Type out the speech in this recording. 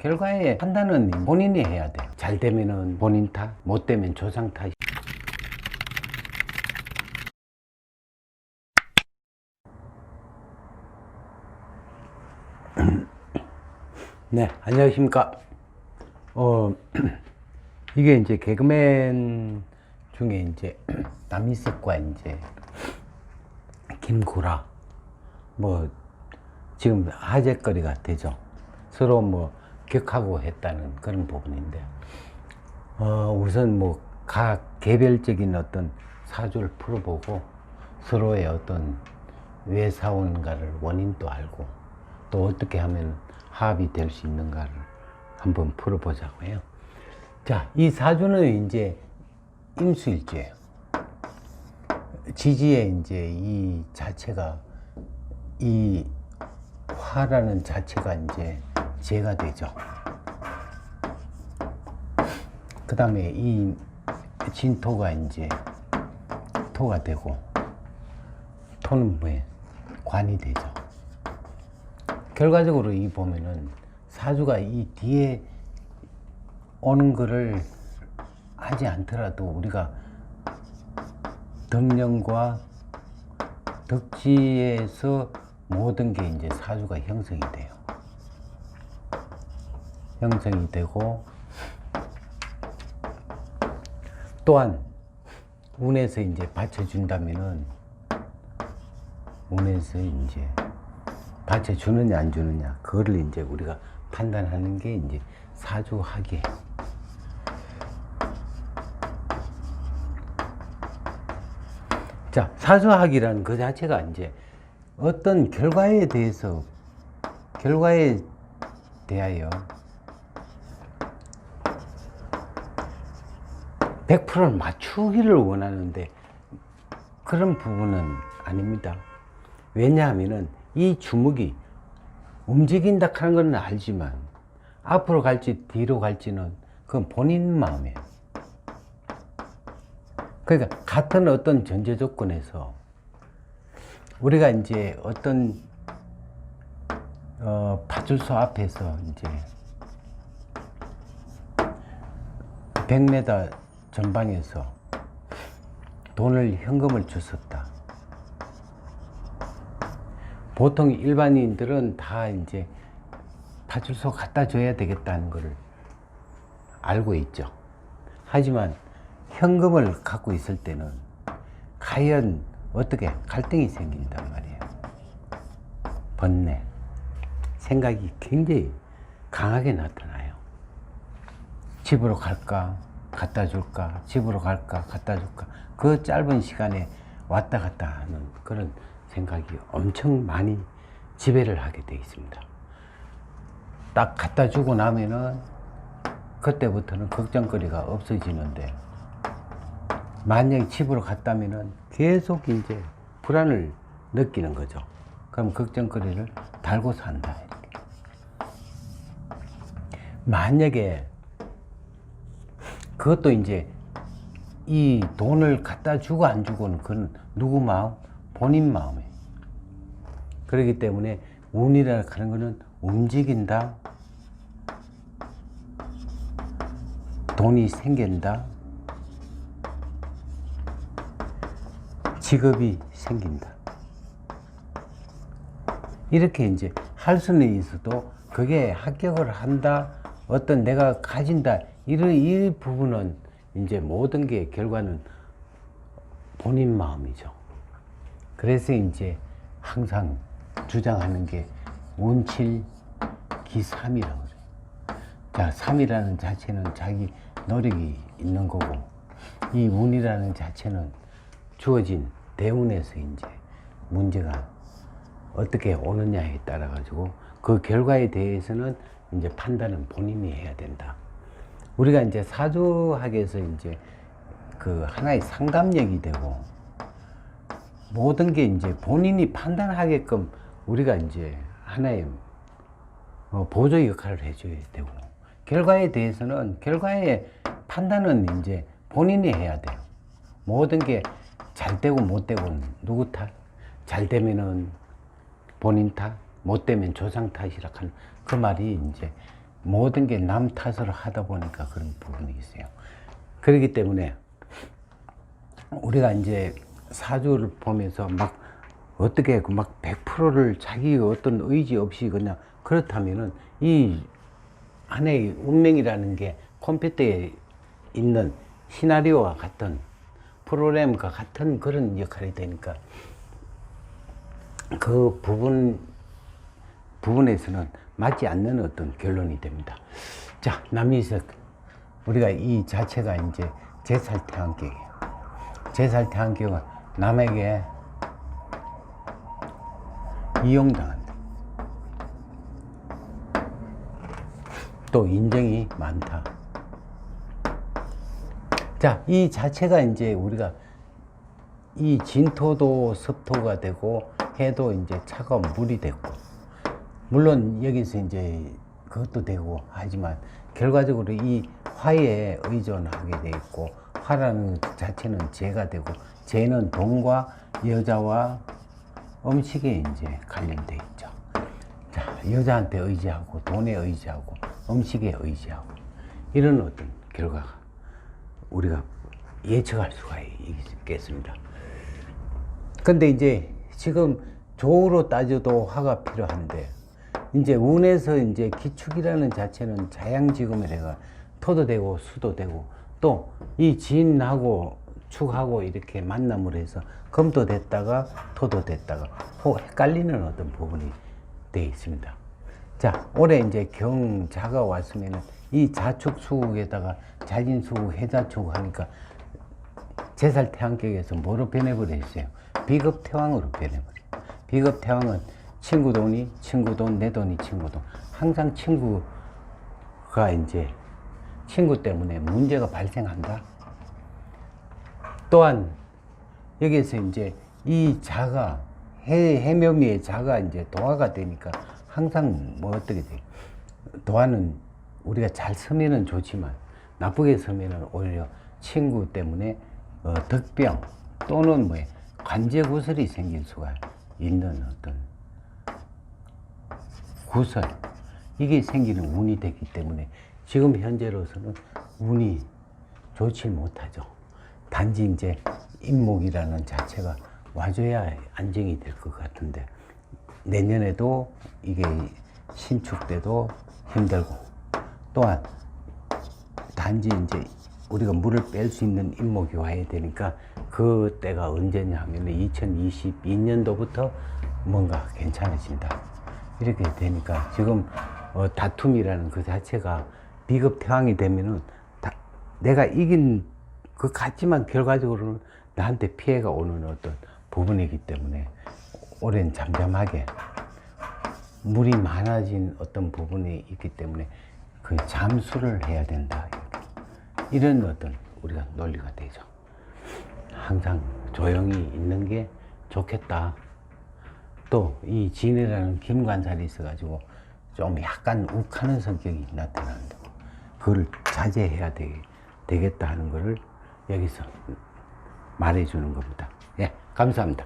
결과에 판단은 본인이 해야 돼요. 잘 되면은 본인 탓, 못 되면 조상 탓. 네, 안녕하십니까. 어, 이게 이제 개그맨 중에 이제 남희석과 이제 김구라 뭐 지금 화제거리가 되죠. 서로 뭐 격하고 했다는 그런 부분인데 어, 우선 뭐 각 개별적인 어떤 사주를 풀어보고 서로의 어떤 왜 싸우는가를 원인도 알고 또 어떻게 하면 합이 될 수 있는가를 한번 풀어보자고요. 자, 이 사주는 이제 임수일주예요. 지지의 이제 이 자체가 이 화라는 자체가 이제 재가 되죠. 그 다음에 이 진토가 이제 토가 되고 토는 뭐에 관이 되죠. 결과적으로 이 보면은 사주가 이 뒤에 오는 거를 하지 않더라도 우리가 덕령과 덕지에서 모든 게 이제 사주가 형성이 돼요. 형성이 되고 또한 운에서 이제 받쳐준다면은 운에서 이제 받쳐주느냐 안 주느냐 그거를 이제 우리가 판단하는 게 이제 사주학이에요. 자, 사주학이라는 그 자체가 이제 어떤 결과에 대해서 결과에 대하여 100%를 맞추기를 원하는데 그런 부분은 아닙니다. 왜냐하면은 이 주먹이 움직인다 하는 건 알지만 앞으로 갈지 뒤로 갈지는 그건 본인 마음이에요. 그러니까 같은 어떤 전제 조건에서 우리가 이제 어떤 어, 파출소 앞에서 이제 100m 전방에서 돈을 현금을 줬었다. 보통 일반인들은 다 이제 파출소 갖다 줘야 되겠다는 것을 알고 있죠. 하지만 현금을 갖고 있을 때는 과연 어떻게 갈등이 생긴단 말이에요. 번뇌, 생각이 굉장히 강하게 나타나요. 집으로 갈까? 갖다 줄까? 집으로 갈까? 갖다 줄까? 그 짧은 시간에 왔다 갔다 하는 그런 생각이 엄청 많이 지배를 하게 되어 있습니다. 딱 갖다 주고 나면은 그때부터는 걱정거리가 없어지는데 만약에 집으로 갔다면은 계속 이제 불안을 느끼는 거죠. 그럼 걱정거리를 달고 산다. 만약에 그것도 이제 이 돈을 갖다 주고 안 주고는 그건 누구 마음? 본인 마음이에요. 그렇기 때문에 운이라 하는 거는 움직인다. 돈이 생긴다. 직업이 생긴다. 이렇게 이제 할 수는 있어도 그게 합격을 한다, 어떤 내가 가진다, 이런 이 부분은 이제 모든 게 결과는 본인 마음이죠. 그래서 이제 항상 주장하는 게 운칠 기삼이라고 그래요. 자, 삼이라는 자체는 자기 노력이 있는 거고, 이 운이라는 자체는 주어진 대운에서 이제 문제가 어떻게 오느냐에 따라 가지고 그 결과에 대해서는 이제 판단은 본인이 해야 된다. 우리가 이제 사주학에서 이제 그 하나의 상담력이 되고 모든 게 이제 본인이 판단하게끔 우리가 이제 하나의 어, 보조 역할을 해줘야 되고 결과에 대해서는 결과의 판단은 이제 본인이 해야 돼요. 모든 게 잘 되고 못 되고는 누구 탓? 잘 되면은 본인 탓, 못 되면 조상 탓이라 하는 그 말이 이제 모든 게 남 탓을 하다 보니까 그런 부분이 있어요. 그렇기 때문에 우리가 이제 사주를 보면서 막 어떻게 그막 100%를 자기 어떤 의지 없이 그냥 그렇다면은 이 하나의 운명이라는 게 컴퓨터에 있는 시나리오와 같은 프로그램과 같은 그런 역할이 되니까 그 부분 부분에서는 맞지 않는 어떤 결론이 됩니다. 자, 남이석 우리가 이 자체가 이제 제살 태양격이에요. 제살 태양격은 남에게 이용당한다. 또 인정이 많다. 자, 이 자체가 이제 우리가 이 진토도 습토가 되고 해도 이제 차가운 물이 됐고 물론 여기서 이제 그것도 되고 하지만 결과적으로 이 화에 의존하게 돼 있고 화라는 자체는 재가 되고 재는 돈과 여자와 음식에 이제 관련돼 있죠. 자, 여자한테 의지하고 돈에 의지하고 음식에 의지하고 이런 어떤 결과가 우리가 예측할 수가 있겠습니다. 근데 이제 지금 조로 따져도 화가 필요한데 이제 운에서 이제 기축이라는 자체는 자양지금이래가 토도 되고 수도 되고 또 이 진하고 축하고 이렇게 만남을 해서 금도 됐다가 토도 됐다가 호 헷갈리는 어떤 부분이 돼 있습니다. 자, 올해 이제 경자가 왔으면은 이 자축 수국에다가 자진 수국 해자축 하니까 제살 태양격에서 뭐로 변해버렸어요? 비급 태왕으로 변해버려요. 비급 태왕은 친구 돈이 친구 돈, 내 돈이 친구 돈. 항상 친구가 이제 친구 때문에 문제가 발생한다. 또한 여기에서 이제 이 자가 해, 해묘미의 자가 이제 도화가 되니까 항상 뭐 어떻게 돼? 도화는 우리가 잘 서면은 좋지만 나쁘게 서면은 오히려 친구 때문에 어, 덕병 또는 뭐 관제 구설이 생길 수가 있는 어떤 구설 이게 생기는 운이 됐기 때문에 지금 현재로서는 운이 좋지 못하죠. 단지 이제 임목이라는 자체가 와줘야 안정이 될 것 같은데 내년에도 이게 신축 때도 힘들고 또한 단지 이제 우리가 물을 뺄 수 있는 임목이 와야 되니까 그 때가 언제냐 하면 2022년도부터 뭔가 괜찮아진다. 이렇게 되니까 지금 어, 다툼이라는 그 자체가 비급 태왕이 되면은 다, 내가 이긴 그 같지만 결과적으로는 나한테 피해가 오는 어떤 부분이기 때문에 올해는 잠잠하게 물이 많아진 어떤 부분이 있기 때문에 그 잠수를 해야 된다. 이렇게. 이런 어떤 우리가 논리가 되죠. 항상 조용히 있는 게 좋겠다. 또 이 진해라는 김관살이 있어가지고 좀 약간 욱하는 성격이 나타나는데 그걸 자제해야 되, 되겠다 하는 거를 여기서 말해주는 겁니다. 예, 감사합니다.